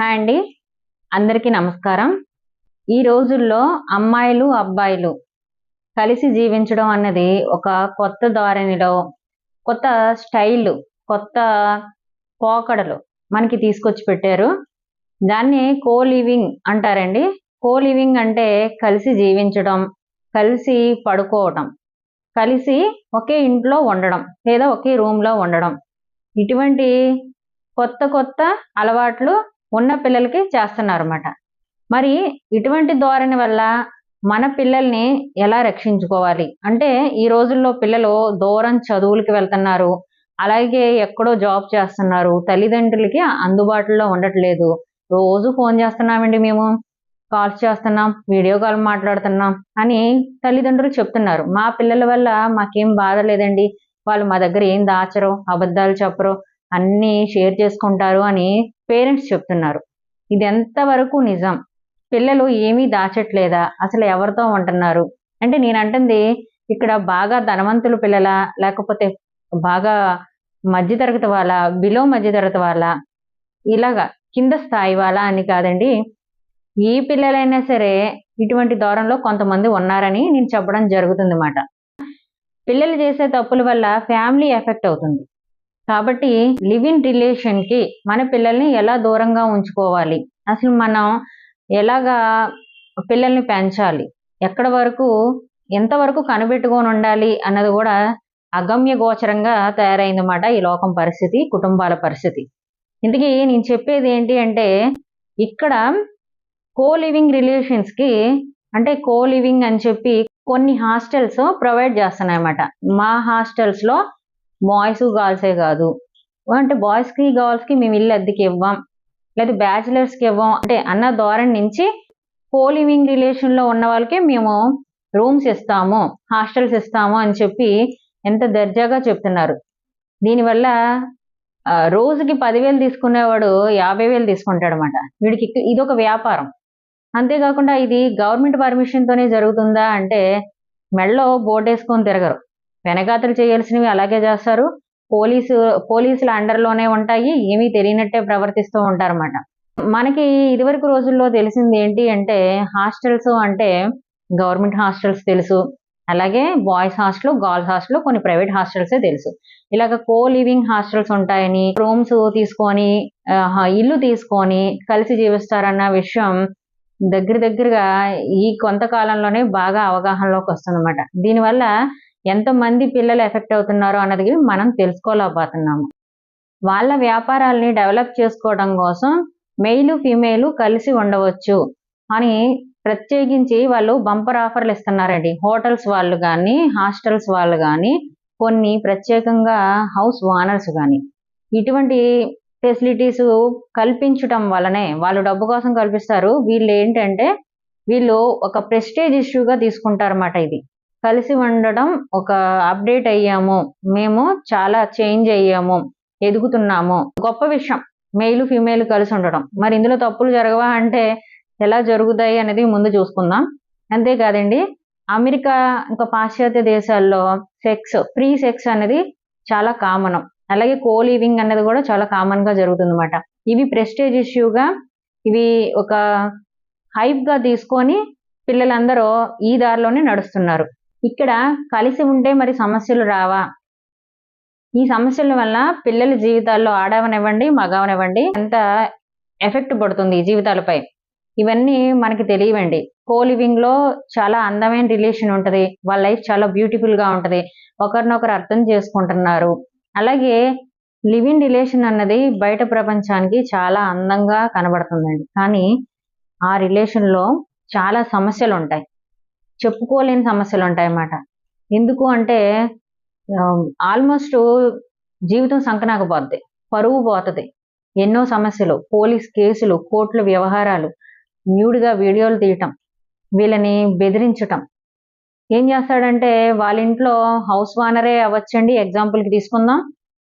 Hi అండి. అందరికీ నమస్కారం. ఈ రోజుల్లో అమ్మాయిలు అబ్బాయిలు కలిసి జీవించడం అన్నది ఒక కొత్త ధోరణిలో కొత్త స్టైల్ కొత్త పోకడలు మనకి తీసుకొచ్చి పెట్టారు. దాన్ని కో లివింగ్ అంటారండి. కో లివింగ్ అంటే కలిసి జీవించడం కలిసి పడుకోవటం కలిసి ఒకే ఇంట్లో ఉండడం లేదా ఒకే రూమ్లో ఉండడం. ఇటువంటి కొత్త కొత్త అలవాట్లు ఉన్న పిల్లలకి చేస్తున్నారు అన్నమాట మరి ఇటువంటి ధోరణి వల్ల మన పిల్లల్ని ఎలా రక్షించుకోవాలి? అంటే ఈ రోజుల్లో పిల్లలు దూరం చదువులకి వెళ్తున్నారు. అలాగే ఎక్కడో జాబ్ చేస్తున్నారు. తల్లిదండ్రులకి అందుబాటులో ఉండట్లేదు. రోజు ఫోన్ చేస్తున్నామండి మేము. కాల్స్ చేస్తున్నాం. వీడియో కాల్ మాట్లాడుతున్నాం అని తల్లిదండ్రులు చెప్తున్నారు. మా పిల్లల వల్ల మాకేం బాధ లేదండి. వాళ్ళు మా దగ్గర ఏం దాచరు అబద్ధాలు చెప్పరు అన్నీ షేర్ చేసుకుంటారు అని పేరెంట్స్ చెప్తున్నారు. ఇది ఎంతవరకు నిజం? పిల్లలు ఏమీ దాచట్లేదా? అసలు ఎవరితో ఉంటున్నారు? అంటే నేను అంటుంది ఇక్కడ బాగా ధనవంతుల పిల్లల? లేకపోతే బాగా మధ్యతరగతి వాళ్ళ? బిలో మధ్యతరగతి వాళ్ళ? ఇలాగా కింద స్థాయి వాళ్ళ అని కాదండి. ఏ పిల్లలైనా సరే ఇటువంటి దూరంలో కొంతమంది ఉన్నారని నేను చెప్పడం జరుగుతుంది అన్నమాట పిల్లలు చేసే తప్పుల వల్ల ఫ్యామిలీ ఎఫెక్ట్ అవుతుంది. కాబట్టి లివ్ ఇన్ రిలేషన్కి మన పిల్లల్ని ఎలా దూరంగా ఉంచుకోవాలి? అసలు మనం ఎలాగా పిల్లల్ని పెంచాలి? ఎక్కడ వరకు ఎంతవరకు కనిపెట్టుకొని ఉండాలి అన్నది కూడా అగమ్య గోచరంగా తయారైందన్నమాట ఈ లోకం పరిస్థితి కుటుంబాల పరిస్థితి. ఇంతకీ నేను చెప్పేది ఏంటి అంటే ఇక్కడ కో లివింగ్ రిలేషన్స్కి అంటే కో లివింగ్ అని చెప్పి కొన్ని హాస్టల్స్ ప్రొవైడ్ చేస్తున్నాయన్నమాట. మా హాస్టల్స్లో బాయ్స్ గర్ల్సే కాదు. అంటే బాయ్స్కి గర్ల్స్కి మేము ఇల్లు అద్దెకి ఇవ్వం. లేదా బ్యాచిలర్స్కి ఇవ్వం. అంటే అన్న ధోరణి నుంచి కోలివింగ్ రిలేషన్లో ఉన్న వాళ్ళకి మేము రూమ్స్ ఇస్తాము హాస్టల్స్ ఇస్తాము అని చెప్పి ఎంత దర్జాగా చెప్తున్నారు. దీనివల్ల రోజుకి పదివేలు తీసుకునేవాడు యాభై వేలు తీసుకుంటాడు అనమాట వీడికి ఇది ఒక వ్యాపారం. అంతేకాకుండా ఇది గవర్నమెంట్ పర్మిషన్తోనే జరుగుతుందా అంటే మెడలో బోర్డు వేసుకొని తిరగరు. వెనకాతలు చేయాల్సినవి అలాగే చేస్తారు. పోలీసు పోలీసుల అండర్లోనే ఉంటాయి. ఏమీ తెలియనట్టే ప్రవర్తిస్తూ ఉంటారన్నమాట. మనకి ఇదివరకు రోజుల్లో తెలిసింది ఏంటి అంటే హాస్టల్స్ అంటే గవర్నమెంట్ హాస్టల్స్ తెలుసు. అలాగే బాయ్స్ హాస్టల్ గర్ల్స్ హాస్టల్ కొన్ని ప్రైవేట్ హాస్టల్సే తెలుసు. ఇలాగ కో లివింగ్ హాస్టల్స్ ఉంటాయని రూమ్స్ తీసుకొని ఇల్లు తీసుకొని కలిసి జీవిస్తారన్న విషయం దగ్గర దగ్గరగా ఈ కొంతకాలంలోనే బాగా అవగాహనలోకి వస్తుందన్నమాట. దీనివల్ల ఎంతమంది పిల్లలు ఎఫెక్ట్ అవుతున్నారో అన్నది మనం తెలుసుకోలేకపోతున్నాము. వాళ్ళ వ్యాపారాల్ని డెవలప్ చేసుకోవడం కోసం మెయిల్ ఫీమేల్ కలిసి ఉండవచ్చు అని ప్రత్యేకించి వాళ్ళు బంపర్ ఆఫర్లు ఇస్తున్నారండి. హోటల్స్ వాళ్ళు కానీ హాస్టల్స్ వాళ్ళు కానీ కొన్ని ప్రత్యేకంగా హౌస్ ఓనర్స్ కానీ ఇటువంటి ఫెసిలిటీస్ కల్పించటం వల్లనే వాళ్ళు డబ్బు కోసం కల్పిస్తారు. వీళ్ళు ఏంటంటే వీళ్ళు ఒక ప్రెస్టేజ్ ఇష్యూగా తీసుకుంటారన్నమాట ఇది. కలిసి ఉండడం ఒక అప్డేట్ అయ్యాము. మేము చాలా చేంజ్ అయ్యాము. ఎదుగుతున్నాము. గొప్ప విషయం. మెయిల్ ఫీమేల్ కలిసి ఉండడం. మరి ఇందులో తప్పులు జరగవా అంటే ఎలా జరుగుతాయి అనేది ముందు చూసుకుందాం. అంతేకాదండి అమెరికా ఇంకా పాశ్చాత్య దేశాల్లో సెక్స్ ఫ్రీ సెక్స్ అనేది చాలా కామన్ అలాగే కోలీవింగ్ అనేది కూడా చాలా కామన్గా జరుగుతుంది అనమాట ఇవి ప్రెస్టేజ్ ఇష్యూగా ఇవి ఒక హైప్గా తీసుకొని పిల్లలందరూ ఈ దారిలోనే నడుస్తున్నారు. ఇక్కడ కలిసి ఉంటే మరి సమస్యలు రావా? ఈ సమస్యల వల్ల పిల్లల జీవితాల్లో ఆడవనివ్వండి మగవనివ్వండి ఎంత ఎఫెక్ట్ పడుతుంది ఈ జీవితాలపై? ఇవన్నీ మనకి తెలియవండి. కో లివింగ్లో చాలా అందమైన రిలేషన్ ఉంటది. వాళ్ళ లైఫ్ చాలా బ్యూటిఫుల్గా ఉంటది. ఒకరినొకరు అర్థం చేసుకుంటున్నారు. అలాగే లివింగ్ రిలేషన్ అన్నది బయట ప్రపంచానికి చాలా అందంగా కనబడుతుందండి. కానీ ఆ రిలేషన్లో చాలా సమస్యలు ఉంటాయి చెప్పుకోలేని సమస్యలు ఉంటాయి అన్నమాట ఎందుకు అంటే ఆల్మోస్ట్ జీవితం సంకనాకపోద్ది పరువు పోతుంది. ఎన్నో సమస్యలు పోలీస్ కేసులు కోర్టుల వ్యవహారాలు న్యూడ్గా వీడియోలు తీయటం వీళ్ళని బెదిరించటం. ఏం చేస్తాడంటే వాళ్ళ ఇంట్లో హౌస్ ఓనరే అవ్వచ్చండి ఎగ్జాంపుల్కి తీసుకుందాం.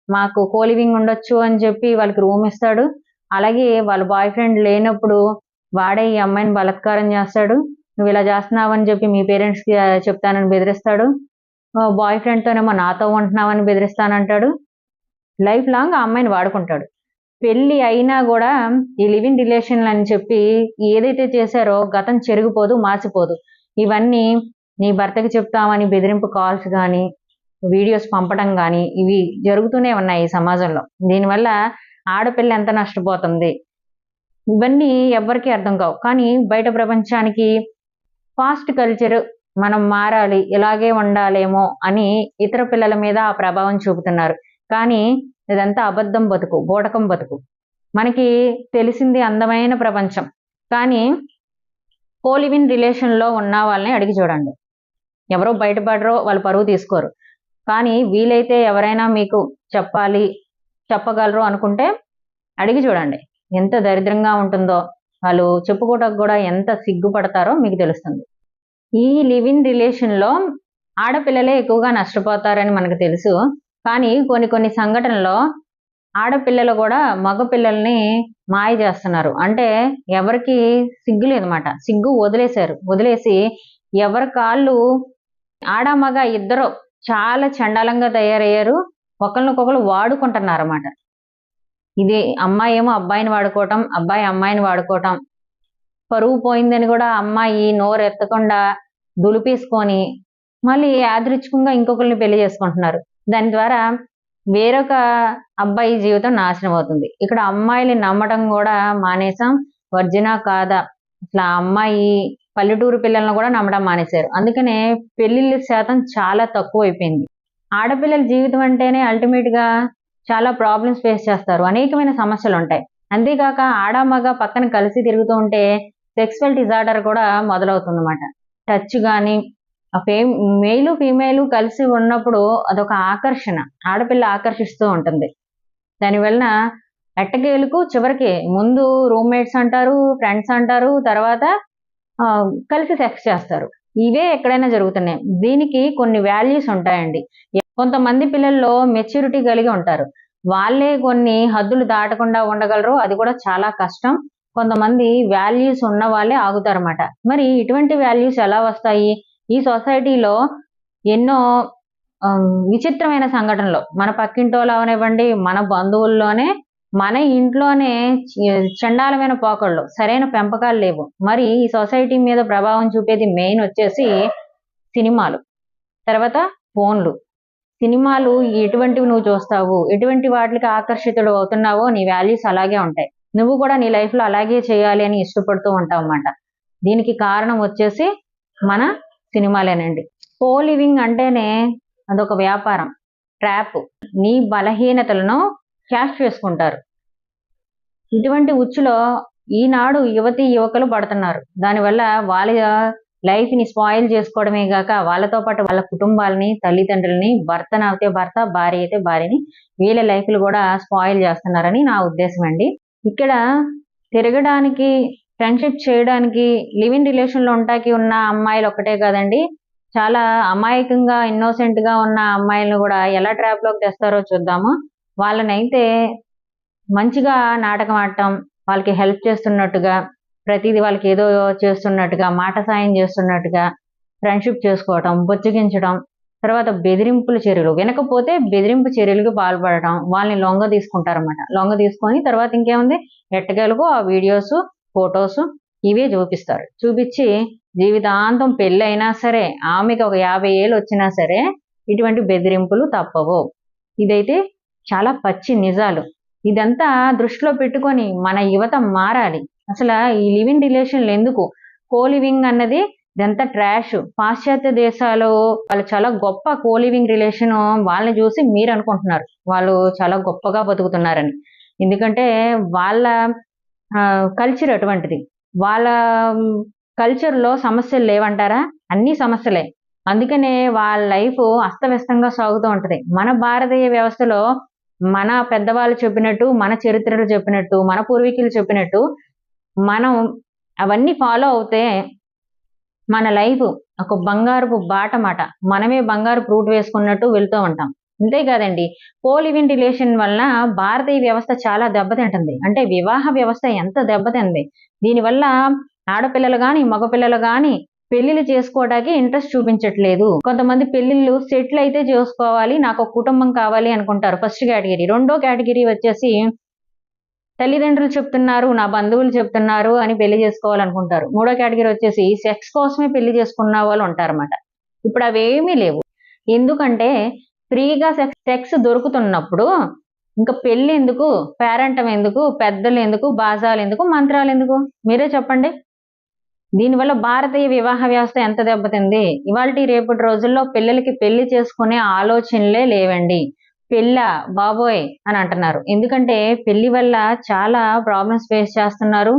మాకు కోలివింగ్ ఉండొచ్చు అని చెప్పి వాళ్ళకి రూమ్ ఇస్తాడు. అలాగే వాళ్ళ బాయ్ ఫ్రెండ్ లేనప్పుడు వాడే ఈ అమ్మాయిని బలాత్కారం చేస్తాడు. నువ్వు ఇలా చేస్తున్నావని చెప్పి మీ పేరెంట్స్కి చెప్తానని బెదిరిస్తాడు. బాయ్ ఫ్రెండ్తోనేమో నాతో ఉంటున్నావని బెదిరిస్తానంటాడు. లైఫ్ లాంగ్ ఆ అమ్మాయిని వాడుకుంటాడు. పెళ్ళి అయినా కూడా ఈ లివింగ్ రిలేషన్ అని చెప్పి ఏదైతే చేశారో గతం చెరిగిపోదు మార్చిపోదు ఇవన్నీ నీ భర్తకి చెప్తామని బెదిరింపు కాల్స్ కానీ వీడియోస్ పంపడం కానీ ఇవి జరుగుతూనే ఉన్నాయి ఈ సమాజంలో. దీనివల్ల ఆడపిల్ల ఎంత నష్టపోతుంది? ఇవన్నీ ఎవరికీ అర్థం కావు. కానీ బయట ప్రపంచానికి ఫాస్ట్ కల్చర్ మనం మారాలి ఇలాగే ఉండాలేమో అని ఇతర పిల్లల మీద ఆ ప్రభావం చూపుతున్నారు. కానీ ఇదంతా అబద్ధం బతుకు బోటకం బతుకు. మనకి తెలిసింది అందమైన ప్రపంచం. కానీ కోలివిన్ రిలేషన్లో ఉన్న వాళ్ళని అడిగి చూడండి. ఎవరో బయటపడరో వాళ్ళు పరువు తీసుకోరు. కానీ వీలైతే ఎవరైనా మీకు చెప్పాలి చెప్పగలరు అనుకుంటే అడిగి చూడండి. ఎంత దరిద్రంగా ఉంటుందో వాళ్ళు చెప్పుకోవడానికి కూడా ఎంత సిగ్గుపడతారో మీకు తెలుస్తుంది. ఈ లివింగ్ రిలేషన్లో ఆడపిల్లలే ఎక్కువగా నష్టపోతారని మనకు తెలుసు. కానీ కొన్ని కొన్ని సంఘటనలో ఆడపిల్లలు కూడా మగ పిల్లల్ని మాయ చేస్తున్నారు. అంటే ఎవరికి సిగ్గు లేదన్నమాట. సిగ్గు వదిలేశారు. వదిలేసి ఎవరి కాళ్ళు ఆడ మగ ఇద్దరు చాలా చండాలంగా తయారయ్యారు. ఒకరినొకరు వాడుకుంటున్నారు అన్నమాట ఇది అమ్మాయి ఏమో అబ్బాయిని వాడుకోవటం అబ్బాయి అమ్మాయిని వాడుకోవటం. పరువు పోయిందని కూడా అమ్మాయి నోరు ఎత్తకుండా దులిపేసుకొని మళ్ళీ యాదృచ్ఛికంగా ఇంకొకరిని పెళ్ళి చేసుకుంటున్నారు. దాని ద్వారా వేరొక అబ్బాయి జీవితం నాశనం అవుతుంది. ఇక్కడ అమ్మాయిని నమ్మటం కూడా మానేసాం వర్జన కాదా? ఇట్లా అమ్మాయి పల్లెటూరు పిల్లలను కూడా నమ్మడం మానేశారు. అందుకనే పెళ్ళిళ్ళ శాతం చాలా తక్కువ అయిపోయింది ఆడపిల్లల జీవితం అంటేనే అల్టిమేట్గా చాలా ప్రాబ్లమ్స్ ఫేస్ చేస్తారు. అనేకమైన సమస్యలు ఉంటాయి అంతేకాక ఆడ మగ పక్కన కలిసి తిరుగుతూ ఉంటే సెక్సువల్ డిజార్డర్ కూడా మొదలవుతుంది అనమాట టచ్ కానీ ఆ ఫే మెయిల్ ఫీమేలు కలిసి ఉన్నప్పుడు అదొక ఆకర్షణ. ఆడపిల్ల ఆకర్షిస్తూ ఉంటుంది. దానివలన ఎట్టకేలకు చివరికి ముందు రూమ్మేట్స్ అంటారు ఫ్రెండ్స్ అంటారు తర్వాత కలిసి సెక్స్ చేస్తారు. ఇవే ఎక్కడైనా జరుగుతున్నాయి. దీనికి కొన్ని వాల్యూస్ ఉంటాయండి. కొంతమంది పిల్లల్లో మెచ్యూరిటీ కలిగి ఉంటారు. వాళ్ళే కొన్ని హద్దులు దాటకుండా ఉండగలరు. అది కూడా చాలా కష్టం. కొంతమంది వాల్యూస్ ఉన్న వాళ్ళే ఆగుతారన్నమాట. మరి ఇటువంటి వాల్యూస్ ఎలా వస్తాయి? ఈ సొసైటీలో ఎన్నో విచిత్రమైన సంఘటనలు. మన పక్కింటోళ్ళు అవనివ్వండి మన బంధువుల్లోనే మన ఇంట్లోనే చండాలమైన పోకళ్ళు సరైన పెంపకాలు లేవు. మరి ఈ సొసైటీ మీద ప్రభావం చూపేది మెయిన్ వచ్చేసి సినిమాలు. తర్వాత ఫోన్లు. సినిమాలు ఎటువంటివి నువ్వు చూస్తావు? ఎటువంటి వాటికి ఆకర్షితుడు అవుతున్నావో నీ వాల్యూస్ అలాగే ఉంటాయి. నువ్వు కూడా నీ లైఫ్లో అలాగే చేయాలి అని ఇష్టపడుతూ ఉంటావు అన్నమాట. దీనికి కారణం వచ్చేసి మన సినిమాలేనండి. కో లివింగ్ అంటేనే అదొక వ్యాపారం. ట్రాప్. నీ బలహీనతలను క్యాష్ చేసుకుంటారు ఇటువంటి ఉచ్చులో ఈనాడు యువతి యువకులు పడుతున్నారు. దానివల్ల వాళ్ళ లైఫ్ని స్పాయిల్ చేసుకోవడమే కాక వాళ్ళతో పాటు వాళ్ళ కుటుంబాలని తల్లిదండ్రులని భర్త అయితే భర్త భార్య అయితే భార్యని వీళ్ళ లైఫ్లు కూడా స్పాయిల్ చేస్తున్నారని నా ఉద్దేశం అండి. ఇక్కడ తిరగడానికి ఫ్రెండ్షిప్ చేయడానికి లివింగ్ రిలేషన్లో ఉంటాకి ఉన్న అమ్మాయిలు ఒకటే కాదండి. చాలా అమాయకంగా ఇన్నోసెంట్గా ఉన్న అమ్మాయిలను కూడా ఎలా ట్రాప్లోకి తెస్తారో చూద్దాము. వాళ్ళనైతే మంచిగా నాటకం ఆడటం వాళ్ళకి హెల్ప్ చేస్తున్నట్టుగా ప్రతిదీ వాళ్ళకి ఏదో చేస్తున్నట్టుగా మాట సాయం చేస్తున్నట్టుగా ఫ్రెండ్షిప్ చేసుకోవటం బుజ్జగించడం తర్వాత బెదిరింపుల చర్యలు. వినకపోతే బెదిరింపు చర్యలకు పాల్పడటం వాళ్ళని లొంగ తీసుకుంటారన్నమాట. లొంగ తీసుకొని తర్వాత ఇంకేముంది? ఎట్టగలకు ఆ వీడియోస్ ఫొటోస్ ఇవే చూపిస్తారు. చూపించి జీవితాంతం పెళ్ళి అయినా సరే ఆమెకి ఒక యాభై ఏళ్ళు వచ్చినా సరే ఇటువంటి బెదిరింపులు తప్పవు. ఇదైతే చాలా పచ్చి నిజాలు. ఇదంతా దృష్టిలో పెట్టుకొని మన యువత మారాలి. అసలు ఈ లివింగ్ రిలేషన్లు ఎందుకు? కోలివింగ్ అన్నది ఇదంతా ట్రాష్. పాశ్చాత్య దేశాలు వాళ్ళు చాలా గొప్ప కోలివింగ్ రిలేషన్ వాళ్ళని చూసి మీరు అనుకుంటున్నారు. వాళ్ళు చాలా గొప్పగా బతుకుతున్నారని. ఎందుకంటే వాళ్ళ కల్చర్ అటువంటిది. వాళ్ళ కల్చర్లో సమస్యలు లేవంటారా? అన్ని సమస్యలే. అందుకనే వాళ్ళ లైఫ్ అస్తవ్యస్తంగా సాగుతూ ఉంటది. మన భారతీయ వ్యవస్థలో మన పెద్దవాళ్ళు చెప్పినట్టు మన చరిత్రలు చెప్పినట్టు మన పూర్వీకులు చెప్పినట్టు మనం అవన్నీ ఫాలో అవుతే మన లైఫ్ ఒక బంగారపు బాట మాట మనమే బంగారు ఫ్రూట్ వేసుకున్నట్టు వెళ్తూ ఉంటాం. అంతేకాదండి కాదండి లివింగ్ రిలేషన్ వలన భారతీయ వ్యవస్థ చాలా దెబ్బతింటుంది. అంటే వివాహ వ్యవస్థ ఎంత దెబ్బతింది? దీనివల్ల ఆడపిల్లలు కానీ మగపిల్లలు కానీ పెళ్ళిళ్ళు చేసుకోవడానికి ఇంట్రెస్ట్ చూపించట్లేదు. కొంతమంది పెళ్ళిళ్ళు సెటిల్ అయితే చేసుకోవాలి నాకు ఒక కుటుంబం కావాలి అనుకుంటారు. First category. రెండో కేటగిరీ వచ్చేసి తల్లిదండ్రులు చెప్తున్నారు నా బంధువులు చెప్తున్నారు అని పెళ్ళి చేసుకోవాలనుకుంటారు. మూడో కేటగిరీ వచ్చేసి సెక్స్ కోసమే పెళ్ళి చేసుకున్న వాళ్ళు ఉంటారన్నమాట. ఇప్పుడు అవేమీ లేవు. ఎందుకంటే ఫ్రీగా సెక్స్ సెక్స్ దొరుకుతున్నప్పుడు ఇంకా పెళ్ళి ఎందుకు పేరెంటం ఎందుకు పెద్దలు ఎందుకు బాజాలు ఎందుకు మంత్రాలు ఎందుకు? మీరే చెప్పండి. దీనివల్ల భారతీయ వివాహ వ్యవస్థ ఎంత దెబ్బతింది? ఇవాళ రేపటి రోజుల్లో పిల్లలకి పెళ్ళి చేసుకునే ఆలోచనలే లేవండి. పెళ్ళ బాబోయ్ అని అంటున్నారు. ఎందుకంటే పెళ్ళి వల్ల చాలా ప్రాబ్లమ్స్ ఫేస్ చేస్తున్నారు.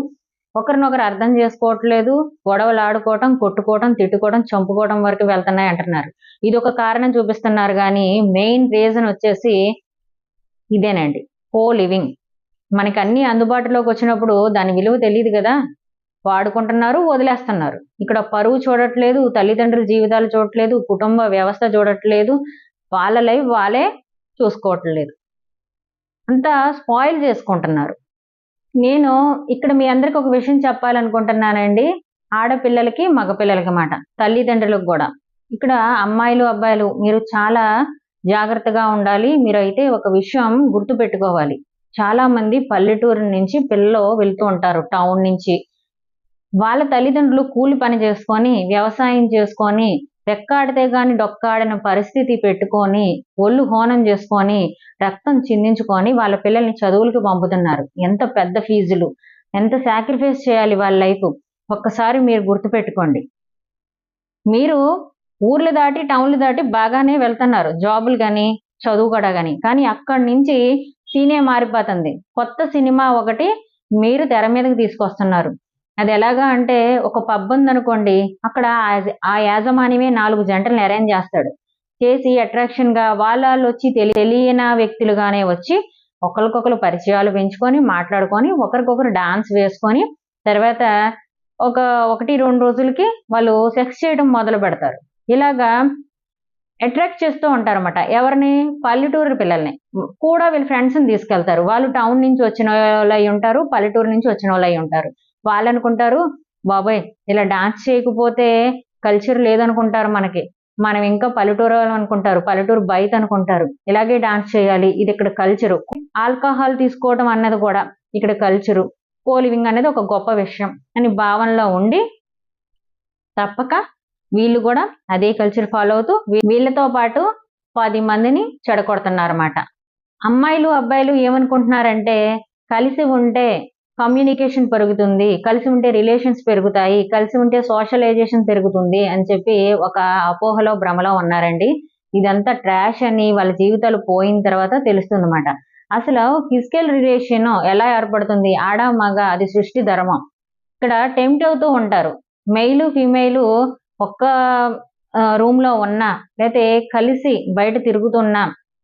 ఒకరినొకరు అర్థం చేసుకోవట్లేదు. గొడవలు ఆడుకోవటం కొట్టుకోవటం తిట్టుకోవడం చంపుకోవడం వరకు వెళ్తున్నాయి అంటున్నారు. ఇది ఒక కారణం చూపిస్తున్నారు కానీ మెయిన్ రీజన్ వచ్చేసి ఇదేనండి. కో లివింగ్ మనకి అన్ని అందుబాటులోకి వచ్చినప్పుడు దాని విలువ తెలియదు కదా. వాడుకుంటున్నారు వదిలేస్తున్నారు. ఇక్కడ పరువు చూడట్లేదు తల్లిదండ్రుల జీవితాలు చూడట్లేదు కుటుంబ వ్యవస్థ చూడట్లేదు వాళ్ళ లైఫ్ వాళ్ళే చూసుకోవట్లేదు. అంతా స్పాయిల్ చేసుకుంటున్నారు. నేను ఇక్కడ మీ అందరికి ఒక విషయం చెప్పాలనుకుంటున్నానండి. ఆడపిల్లలకి మగపిల్లలకి మాట. తల్లిదండ్రులకు కూడా. ఇక్కడ అమ్మాయిలు అబ్బాయిలు మీరు చాలా జాగ్రత్తగా ఉండాలి. మీరు అయితే ఒక విషయం గుర్తు పెట్టుకోవాలి చాలా మంది పల్లెటూరు నుంచి పిల్లలు వెళ్తూ ఉంటారు టౌన్ నుంచి. వాళ్ళ తల్లిదండ్రులు కూలి పని చేసుకొని వ్యవసాయం చేసుకొని రెక్కాడితే గాని డొక్కాడిన పరిస్థితి పెట్టుకొని ఒళ్ళు హోనం చేసుకొని రక్తం చిందించుకొని వాళ్ళ పిల్లల్ని చదువులకు పంపుతున్నారు. ఎంత పెద్ద ఫీజులు. ఎంత సాక్రిఫైస్ చేయాలి వాళ్ళ లైఫ్. ఒక్కసారి మీరు గుర్తుపెట్టుకోండి. మీరు ఊర్లు దాటి టౌన్లు దాటి బాగానే వెళ్తున్నారు. జాబులు కానీ చదువు కూడా కానీ కానీ అక్కడి నుంచి సీనే మారిపోతుంది. కొత్త సినిమా ఒకటి మీరు తెర మీదకి తీసుకొస్తున్నారు. అది ఎలాగా అంటే ఒక పబ్ ఉందనుకోండి అక్కడ ఆ- ఆ యాజమాన్యమే నాలుగు జంటలను అరేంజ్ చేస్తాడు. చేసి అట్రాక్షన్గా వాళ్ళ వాళ్ళు వచ్చి తెలి తెలియని వ్యక్తులుగానే వచ్చి ఒకరికొకరు పరిచయాలు పెంచుకొని మాట్లాడుకొని ఒకరికొకరు డాన్స్ వేసుకొని తర్వాత ఒక ఒకటి రెండు రోజులకి వాళ్ళు సెక్స్ చేయడం మొదలు పెడతారు. ఇలాగా అట్రాక్ట్ చేస్తూ ఉంటారన్నమాట. ఎవరిని? పల్లెటూరు పిల్లల్ని. కూడా వీళ్ళ ఫ్రెండ్స్ని తీసుకెళ్తారు. వాళ్ళు టౌన్ నుంచి వచ్చిన వాళ్ళు అయి ఉంటారు పల్లెటూరు నుంచి వచ్చిన వాళ్ళు అయి ఉంటారు. వాళ్ళు అనుకుంటారు బాబాయ్ ఇలా డాన్స్ చేయకపోతే కల్చర్ లేదనుకుంటారు మనకి. మనం ఇంకా పల్లెటూరు వాళ్ళం అనుకుంటారు పల్లెటూరు బయట అనుకుంటారు. ఇలాగే డాన్స్ చేయాలి ఇది ఇక్కడ కల్చరు ఆల్కహాల్ తీసుకోవడం అన్నది కూడా ఇక్కడ కల్చరు కోలివింగ్ అనేది ఒక గొప్ప విషయం అని భావనలో ఉండి తప్పక వీళ్ళు కూడా అదే కల్చర్ ఫాలో అవుతూ వీళ్ళతో పాటు పది మందిని చెడగొడుతున్నారన్నమాట. అమ్మాయిలు అబ్బాయిలు ఏమనుకుంటున్నారంటే కలిసి ఉంటే కమ్యూనికేషన్ పెరుగుతుంది కలిసి ఉంటే రిలేషన్స్ పెరుగుతాయి కలిసి ఉంటే సోషలైజేషన్ పెరుగుతుంది అని చెప్పి ఒక అపోహలో భ్రమలో ఉన్నారండి. ఇదంతా ట్రాష్ అని వాళ్ళ జీవితాలు పోయిన తర్వాత తెలుస్తుంది అసలు ఫిజికల్ రిలేషన్ ఎలా ఏర్పడుతుంది? ఆడ మగ అది సృష్టి ధర్మం. ఇక్కడ టెంప్ట్ అవుతూ ఉంటారు. మెయిల్ ఫీమేల్ ఒక్క రూమ్లో ఉన్నా లేతే కలిసి బయట తిరుగుతున్నా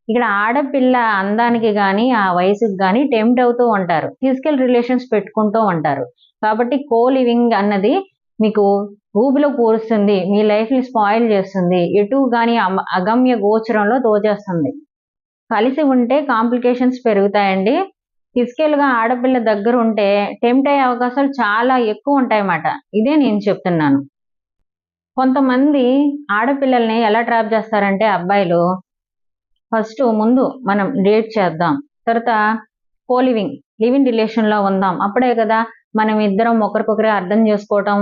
ఇక్కడ ఆడపిల్ల అందానికి కానీ ఆ వయసుకి కానీ టెంప్ట్ అవుతూ ఉంటారు. ఫిజికల్ రిలేషన్స్ పెట్టుకుంటూ ఉంటారు. కాబట్టి కో లివింగ్ అన్నది మీకు ఊబిలో కూరుస్తుంది మీ లైఫ్ని స్పాయిల్ చేస్తుంది ఎటు కానీ అమ- అగమ్య గోచరంలో తోచేస్తుంది. కలిసి ఉంటే కాంప్లికేషన్స్ పెరుగుతాయండి. ఫిజికల్గా ఆడపిల్ల దగ్గర ఉంటే టెంప్ట్ అయ్యే అవకాశాలు చాలా ఎక్కువ ఉంటాయన్నమాట. ఇదే నేను చెప్తున్నాను. కొంతమంది ఆడపిల్లల్ని ఎలా ట్రాప్ చేస్తారంటే అబ్బాయిలు ఫస్ట్ ముందు మనం డేట్ చేద్దాం. తర్వాత కోలివింగ్ లివింగ్ లివింగ్ రిలేషన్లో ఉందాం. అప్పుడే కదా మనం ఇద్దరం ఒకరికొకరే అర్థం చేసుకోవటం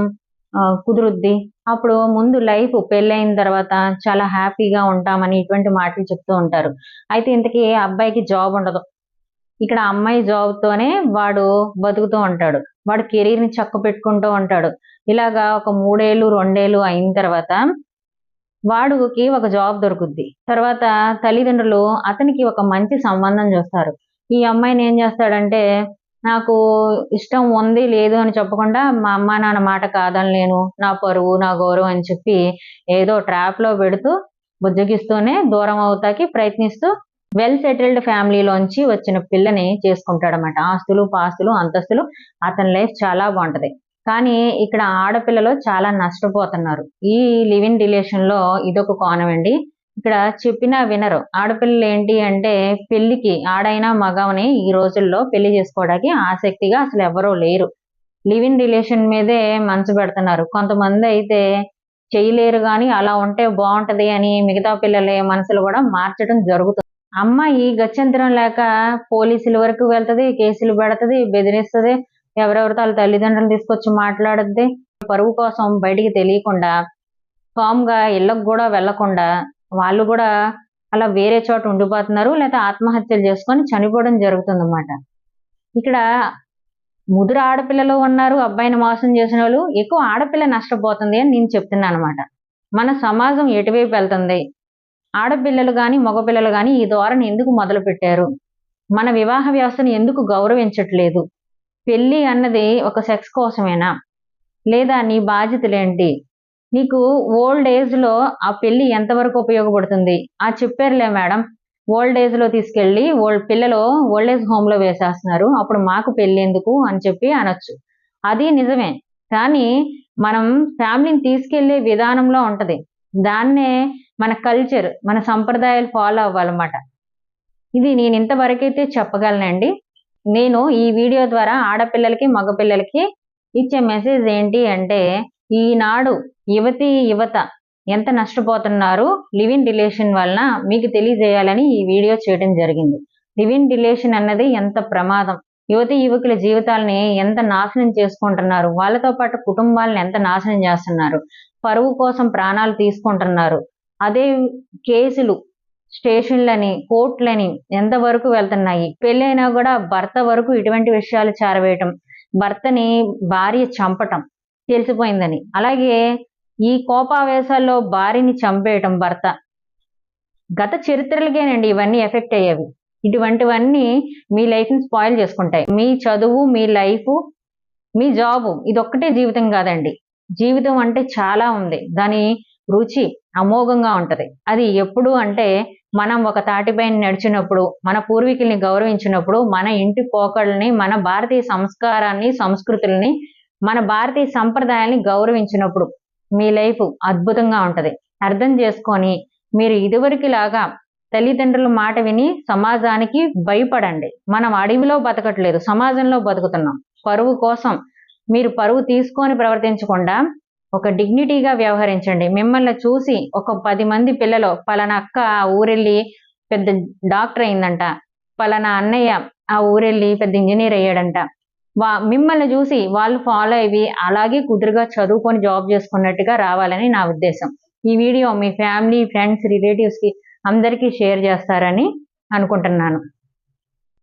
కుదురుద్ది. అప్పుడు ముందు లైఫ్ పెళ్ళైన తర్వాత చాలా హ్యాపీగా ఉంటామని ఇటువంటి మాటలు చెప్తూ ఉంటారు. అయితే ఇంతకీ అబ్బాయికి జాబ్ ఉండదు. ఇక్కడ అమ్మాయి జాబ్ తోనే వాడు బతుకుతూ ఉంటాడు. వాడు కెరీర్ని చక్క పెట్టుకుంటూ ఉంటాడు. ఇలాగా ఒక మూడేళ్ళు రెండేళ్ళు అయిన తర్వాత వాడుకి ఒక జాబ్ దొరుకుద్ది. తర్వాత తల్లిదండ్రులు అతనికి ఒక మంచి సంబంధం చూస్తారు. ఈ అమ్మాయిని ఏం చేస్తాడంటే నాకు ఇష్టం ఉంది లేదు అని చెప్పకుండా మా అమ్మ నాన్న మాట కాదని నేను నా పరువు నా గౌరవం అని చెప్పి ఏదో ట్రాప్లో పెడుతూ బుజ్జగిస్తూనే దూరం అవుతాకి ప్రయత్నిస్తూ వెల్ సెటిల్డ్ ఫ్యామిలీలోంచి వచ్చిన పిల్లని చేసుకుంటాడనమాట ఆస్తులు పాస్తులు అంతస్తులు అతని లైఫ్ చాలా బాగుంటది. కానీ ఇక్కడ ఆడపిల్లలు చాలా నష్టపోతున్నారు. ఈ లివింగ్ రిలేషన్లో ఇదొక కోణం అండి. ఇక్కడ చెప్పినా వినరు ఆడపిల్లలు ఏంటి అంటే పెళ్ళికి ఆడైనా మగవని ఈ రోజుల్లో పెళ్ళి చేసుకోవడానికి ఆసక్తిగా అసలు ఎవరూ లేరు. లివింగ్ రిలేషన్ మీదే మనసు పెడుతున్నారు. కొంతమంది అయితే చేయలేరు కానీ అలా ఉంటే బాగుంటది అని మిగతా పిల్లల మనసులు కూడా మార్చడం జరుగుతుంది అమ్మాయి గత్యంతరం లేక పోలీసుల వరకు వెళ్తది కేసులు పెడతది బెదిరిస్తది ఎవరెవరితో వాళ్ళ తల్లిదండ్రులు తీసుకొచ్చి మాట్లాడద్ది. పరువు కోసం బయటికి తెలియకుండా కామ్గా ఇళ్ళకు కూడా వెళ్ళకుండా వాళ్ళు కూడా అలా వేరే చోట ఉండిపోతున్నారు. లేదా ఆత్మహత్యలు చేసుకొని చనిపోవడం జరుగుతుంది అన్నమాట ఇక్కడ ముదురు ఆడపిల్లలు ఉన్నారు అబ్బాయిని మోసం చేసిన వాళ్ళు. ఎక్కువ ఆడపిల్ల నష్టపోతుంది అని నేను చెప్తున్నాను అనమాట మన సమాజం ఎటువైపు వెళ్తుంది? ఆడపిల్లలు కానీ మగపిల్లలు కానీ ఈ ధోరణి ఎందుకు మొదలు పెట్టారు మన వివాహ వ్యవస్థను ఎందుకు గౌరవించట్లేదు? పెళ్ళి అన్నది ఒక సెక్స్ కోసమేనా? లేదా నీ బాధ్యతలేంటి? నీకు ఓల్డ్ ఏజ్లో ఆ పెళ్ళి ఎంతవరకు ఉపయోగపడుతుంది? ఆ చెప్పారులే మేడం. ఓల్డ్ ఏజ్లో తీసుకెళ్ళి ఓల్డ్ పిల్లలు ఓల్డ్ ఏజ్ హోమ్లో వేసేస్తున్నారు. అప్పుడు మాకు పెళ్ళి ఎందుకు అని చెప్పి అనొచ్చు. అది నిజమే. కానీ మనం ఫ్యామిలీని తీసుకెళ్ళే విధానంలో ఉంటది. దాన్నే మన కల్చర్ మన సంప్రదాయాలు ఫాలో అవ్వాలన్నమాట. ఇది నేను ఇంతవరకైతే చెప్పగలనండి. నేను ఈ వీడియో ద్వారా ఆడపిల్లలకి మగపిల్లలకి ఇచ్చే మెసేజ్ ఏంటి అంటే ఈనాడు యువతి యువత ఎంత నష్టపోతున్నారు లివిన్ రిలేషన్ వలన మీకు తెలియజేయాలని ఈ వీడియో చేయడం జరిగింది. లివిన్ రిలేషన్ అన్నది ఎంత ప్రమాదం. యువతి యువకుల జీవితాలని ఎంత నాశనం చేసుకుంటున్నారు వాళ్ళతో పాటు కుటుంబాలను ఎంత నాశనం చేస్తున్నారు పరువు కోసం ప్రాణాలు తీసుకుంటున్నారు. అదే కేసులు స్టేషన్లని కోర్టులని ఎంతవరకు వెళ్తున్నాయి? పెళ్ళైనా కూడా భర్త వరకు ఇటువంటి విషయాలు చేరవేయటం భర్తని భార్య చంపటం తెలిసిపోయిందని. అలాగే ఈ కోపావేశాల్లో భార్యని చంపేయటం భర్త. గత చరిత్రలకేనండి ఇవన్నీ ఎఫెక్ట్ అయ్యేవి. ఇటువంటివన్నీ మీ లైఫ్ని స్పాయిల్ చేసుకుంటాయి. మీ చదువు మీ లైఫ్ మీ జాబు ఇదొక్కటే జీవితం కాదండి. జీవితం అంటే చాలా ఉంది. దాని రుచి అమోఘంగా ఉంటది. అది ఎప్పుడు అంటే మనం ఒక తాటిపై నడిచినప్పుడు మన పూర్వీకుల్ని గౌరవించినప్పుడు మన ఇంటి పోకళ్ళని మన భారతీయ సంస్కారాన్ని సంస్కృతుల్ని మన భారతీయ సంప్రదాయాల్ని గౌరవించినప్పుడు మీ లైఫ్ అద్భుతంగా ఉంటది. అర్థం చేసుకొని మీరు ఇదివరకు లాగా తల్లిదండ్రుల మాట విని సమాజానికి భయపడండి. మనం అడవిలో బతకట్లేదు సమాజంలో బతుకుతున్నాం. పరువు కోసం మీరు పరువు తీసుకొని ప్రవర్తించకుండా ఒక డిగ్నిటీగా వ్యవహరించండి. మిమ్మల్ని చూసి ఒక పది మంది పిల్లలు పలానా అక్క ఆ ఊరెళ్ళి పెద్ద డాక్టర్ అయిందంట. పలానా అన్నయ్య ఆ ఊరెళ్ళి పెద్ద ఇంజనీర్ అయ్యాడంట. వా మిమ్మల్ని చూసి వాళ్ళు ఫాలో అయ్యి అలాగే కుదురుగా చదువుకొని జాబ్ చేసుకున్నట్టుగా రావాలని నా ఉద్దేశం. ఈ వీడియో మీ ఫ్యామిలీ ఫ్రెండ్స్ రిలేటివ్స్కి అందరికీ షేర్ చేస్తారని అనుకుంటున్నాను.